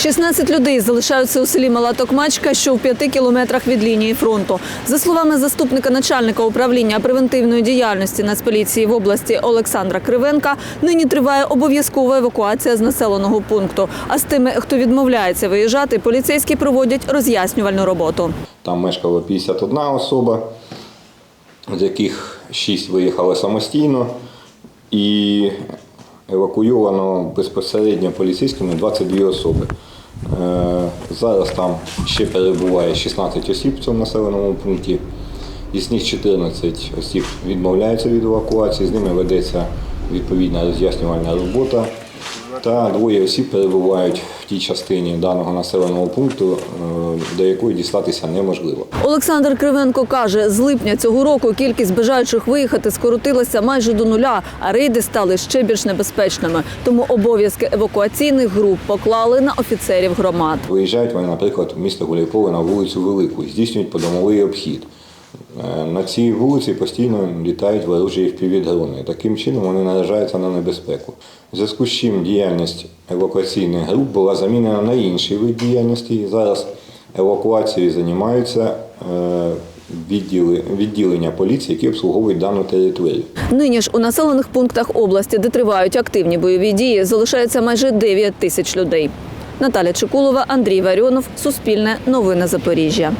16 людей залишаються у селі Мала Токмачка, що в п'яти кілометрах від лінії фронту. За словами заступника начальника управління превентивної діяльності Нацполіції в області Олександра Кривенка, нині триває обов'язкова евакуація з населеного пункту. А з тими, хто відмовляється виїжджати, поліцейські проводять роз'яснювальну роботу. Там мешкало 51 особа, з яких 6 виїхали самостійно і евакуйовано безпосередньо поліцейськими 22 особи. Е, Зараз там ще перебуває 16 осіб в цьому населеному пункті. Із них 14 осіб відмовляються від евакуації, з ними ведеться відповідна роз'яснювальна робота. Та двоє осіб перебувають в тій частині даного населеного пункту, е, до якої дістатися неможливо. Олександр Кривенко каже, з липня цього року кількість бажаючих виїхати скоротилася майже до нуля, а рейди стали ще більш небезпечними. Тому обов'язки евакуаційних груп поклали на офіцерів громад. Виїжджають вони, наприклад, в місто Гуляйполе на вулицю Велику, здійснюють подомовий обхід. Е, На цій вулиці постійно літають ворожі впівдрони. Таким чином вони наражаються на небезпеку. В зв'язку з чим діяльність евакуаційних груп була замінена на інший вид діяльності. Зараз евакуацією займаються е, відділи, відділення поліції, які обслуговують дану територію. Нині ж у населених пунктах області, де тривають активні бойові дії, залишається майже 9 тисяч людей. Наталя Чекулова, Андрій Варіонов, Суспільне, Новини Запоріжжя.